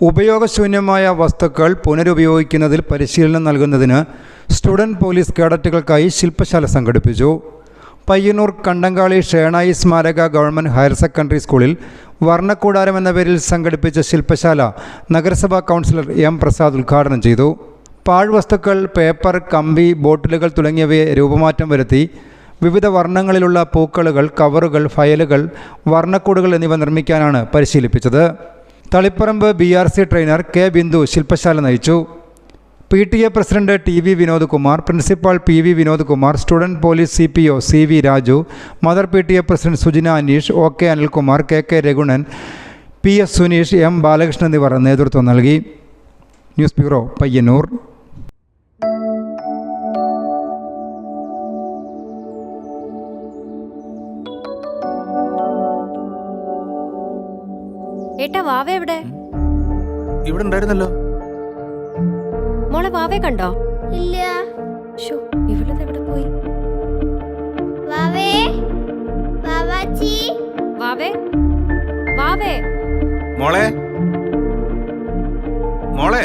ഉപയോഗശൂന്യമായ വസ്തുക്കൾ പുനരുപയോഗിക്കുന്നതിൽ പരിശീലനം നൽകുന്നതിന് സ്റ്റുഡന്റ് പോലീസ് കേഡറ്റുകൾക്കായി ശില്പശാല സംഘടിപ്പിച്ചു. പയ്യന്നൂർ കണ്ടങ്കാളി ഷേണായി സ്മാരക ഗവൺമെന്റ് ഹയർ സെക്കൻഡറി സ്കൂളിൽ വർണക്കൂടാരം എന്ന പേരിൽ സംഘടിപ്പിച്ച ശില്പശാല നഗരസഭാ കൗൺസിലർ എം പ്രസാദ് ഉദ്ഘാടനം ചെയ്തു. പാഴ്വസ്തുക്കൾ പേപ്പർ കമ്പി ബോട്ടിലുകൾ തുടങ്ങിയവയെ രൂപമാറ്റം വരുത്തി വിവിധ വർണങ്ങളിലുള്ള പൂക്കളുകൾ കവറുകൾ ഫയലുകൾ വർണക്കൂടുകൾ എന്നിവ നിർമ്മിക്കാനാണ് പരിശീലിപ്പിച്ചത്. Taliparamba B R C trainer K Bindu ശില്പശാല നയിച്ചു. P T A president T V Vinod Kumar principal P V Vinod Kumar student police C P O C V Raju mother P T A president Sujina Aneesh O K Anilkumar K K Raghunan P S Suneesh M Balakrishnan എന്നിവർ നേതൃത്വം നൽകി. News bureau Payyanur. ഏട്ടാ വാവ എവിടെ? ഇവിടെ ഉണ്ടായിരുന്നല്ലോ. മോളെ വാവേ കണ്ടോ? ഇല്ല. ഷോ ഇവളത് എവിടെ പോയി? വാവേ വാവാച്ചി. വാവേ വാവേ. മോളെ മോളെ.